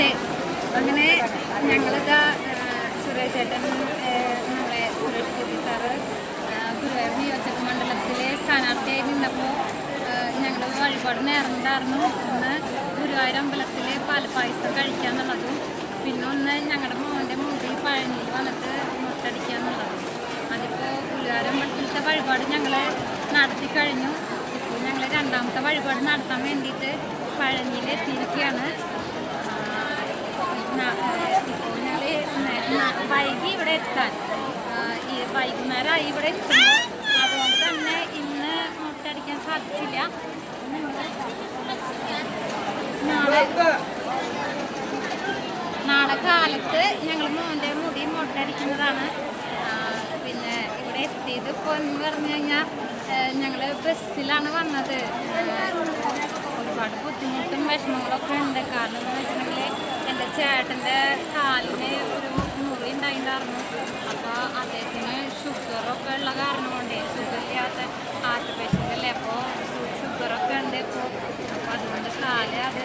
നമസ്തേ അങ്ങനെ ഞങ്ങളിതാ സുരേഷ് ചേട്ടൻ നമ്മളെ സുരേഷ് ഗോപി സാറ് ഗുരുവായൂർ നിയോജക മണ്ഡലത്തിലെ സ്ഥാനാർത്ഥിയായി നിന്നപ്പോൾ ഞങ്ങൾ വഴിപാട് നേർന്നിട്ടായിരുന്നു ഒന്ന് ഗുരുവായൂർ അമ്പലത്തിലെ പാലപ്പായസം കഴിക്കാന്നുള്ളതും പിന്നെ ഒന്ന് ഞങ്ങളുടെ മോന്റെ മുമ്പിൽ പഴനിയിൽ വന്നിട്ട് മുട്ടടിക്കാന്നുള്ളതും. അതിപ്പോൾ ഗുരുവായൂർ അമ്പലത്തിലത്തെ വഴിപാട് ഞങ്ങൾ നടത്തി കഴിഞ്ഞു. ഇപ്പോൾ ഞങ്ങൾ രണ്ടാമത്തെ വഴിപാട് നടത്താൻ വേണ്ടിയിട്ട് പഴനിയിൽ എത്തിയിരിക്കുകയാണ്. വൈകി ഇവിടെ എത്താൻ. ഈ വൈകുന്നേരമായി ഇവിടെ എത്തുന്നു. അതുകൊണ്ട് തന്നെ ഇന്ന് മുട്ടടിക്കാൻ സാധിച്ചില്ല. നാളെ നാളെ കാലത്ത് ഞങ്ങൾ മോന്റെ മുടി മുട്ടടിക്കുന്നതാണ്. പിന്നെ ഇവിടെ എത്തിയത് ഇപ്പോൾ എന്ന് പറഞ്ഞു കഴിഞ്ഞാൽ ഞങ്ങൾ ബസ്സിലാണ് വന്നത്. ഒരുപാട് ബുദ്ധിമുട്ടും വിഷമങ്ങളൊക്കെ ഉണ്ട്. കാരണം എന്ന് വെച്ചിട്ടുണ്ടെങ്കിൽ എന്റെ ചേട്ടന്റെ കാലിന് ഒരു മുറി ഉണ്ടായിട്ടുണ്ടായിരുന്നു. അപ്പോൾ അദ്ദേഹത്തിന് ഷുഗറൊക്കെ ഉള്ള കാരണം കൊണ്ട് ഷുഗർ ഇല്ലാത്ത ഹാർട്ട് പേഷ്യന്റ് അല്ലേ? അപ്പോൾ ഷുഗറൊക്കെ ഉണ്ട് ഇപ്പോൾ. അപ്പോൾ അതുകൊണ്ട് കാൽ അത്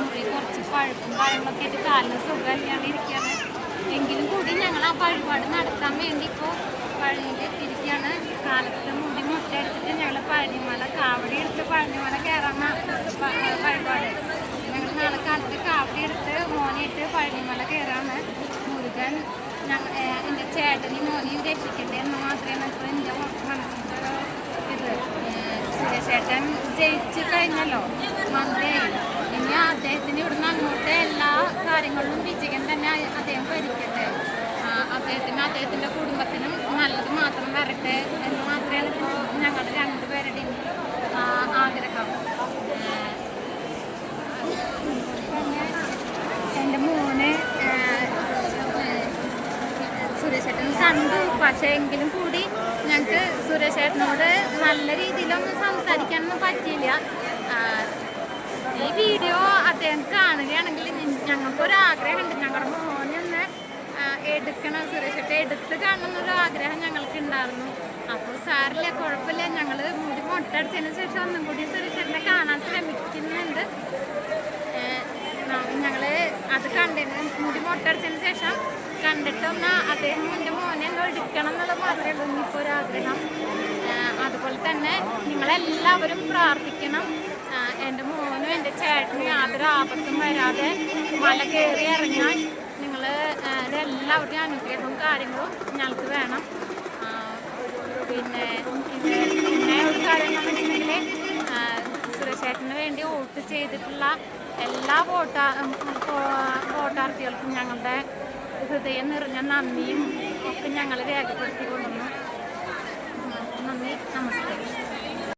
മുറി കുറച്ച് പഴുപ്പും കാര്യങ്ങളൊക്കെ ആയിട്ട് കാലിന് സുഖമില്ലാണ്ട് ഇരിക്കുകയാണ്. എങ്കിലും കൂടി ഞങ്ങൾ ആ വഴിപാട് നടത്താൻ വേണ്ടി ഇപ്പോൾ പഴനിയിൽ എത്തിയിരിക്കുകയാണ് കാലത്ത് മുടി മുട്ടയടിച്ചിട്ട് ഞങ്ങൾ പഴനിമല കാവടി എടുത്ത് പഴനിമല കയറാൻ വഴിപാട് ഞങ്ങൾ നാളെ കാലത്ത് കാവടി എടുത്ത് മോനെയിട്ട് കയറാണ് മുരുകൻ. എന്റെ ചേട്ടനെയും മോനെയും രക്ഷിക്കട്ടെ എന്ന് മാത്രമേ ഇപ്പോൾ എന്റെ മനസ്സിന്റെ ഇത്. സുരേഷേട്ടൻ ജയിച്ചു കഴിഞ്ഞല്ലോ. മന്ത്രിയായി ഇനി അദ്ദേഹത്തിന് ഇവിടുന്ന് അങ്ങോട്ട് എല്ലാ കാര്യങ്ങളിലും വിജയൻ തന്നെ അദ്ദേഹം ഭരിക്കട്ടെ. അദ്ദേഹത്തിന് അദ്ദേഹത്തിന്റെ കുടുംബത്തിനും നല്ലത് മാത്രം വരട്ടെ എന്ന് മാത്രമേ ഇപ്പോൾ ഞങ്ങളുടെ രണ്ടുപേരുടെയും ആ, ആഗ്രഹം ഏഹ് പിന്നെ എന്റെ മോന് സുരേഷേട്ടൻ കണ്ടു. പക്ഷേ എങ്കിലും കൂടി ഞങ്ങൾക്ക് സുരേഷേട്ടനോട് നല്ല രീതിയിലൊന്നും സംസാരിക്കാനൊന്നും പറ്റിയില്ല. ഈ വീഡിയോ അദ്ദേഹം കാണുകയാണെങ്കിൽ ഞ- ഞങ്ങൾക്കൊരു ആഗ്രഹമുണ്ട്. ഞങ്ങളുടെ മോനെ ഒന്ന് ആ, എടുക്കണം. സുരേഷേട്ടൻ എടുത്ത് കാണണം എന്നൊരു ആഗ്രഹം ഞങ്ങൾക്ക് ഉണ്ടായിരുന്നു അപ്പോൾ സാറില്ല കുഴപ്പമില്ല. ഞങ്ങൾ മുടി മുട്ടടിച്ചതിന് ശേഷം ഒന്നും കൂടി സുരേഷേട്ടനെ കാണാൻ ശ്രമിക്കുന്നുണ്ട് ഞങ്ങൾ അത് കണ്ടതിന് മുടി മുട്ടടിച്ചതിന് ശേഷം കണ്ടിട്ടൊന്ന് അദ്ദേഹം എന്റെ മോനെ ഒന്ന് എടുക്കണം എന്നുള്ളത് മാത്രമേ ഉള്ളൂ ഒരു ആഗ്രഹം. അതുപോലെ തന്നെ നിങ്ങളെല്ലാവരും പ്രാർത്ഥിക്കണം. എന്റെ മോനും എന്റെ ചേട്ടനും യാതൊരു ആപത്തും വരാതെ മല കയറി ഇറങ്ങാൻ. നിങ്ങൾ എല്ലാവരുടെയും അനുഗ്രഹവും കാര്യങ്ങളും ഞങ്ങൾക്ക് വേണം. പിന്നെ പിന്നെ ഒരു കാര്യം എന്ന് വെച്ചിട്ടുണ്ടെങ്കിൽ സുരക്ഷേട്ടന് വേണ്ടി വോട്ട് ചെയ്തിട്ടുള്ള എല്ലാ വോട്ടാ വോട്ടാർത്ഥികൾക്കും ഞങ്ങളുടെ ഹൃദയം നിറഞ്ഞ നന്ദിയും ഒക്കെ ഞങ്ങൾ രേഖപ്പെടുത്തി കൊണ്ടുവന്നു നന്ദി നമസ്കാരം.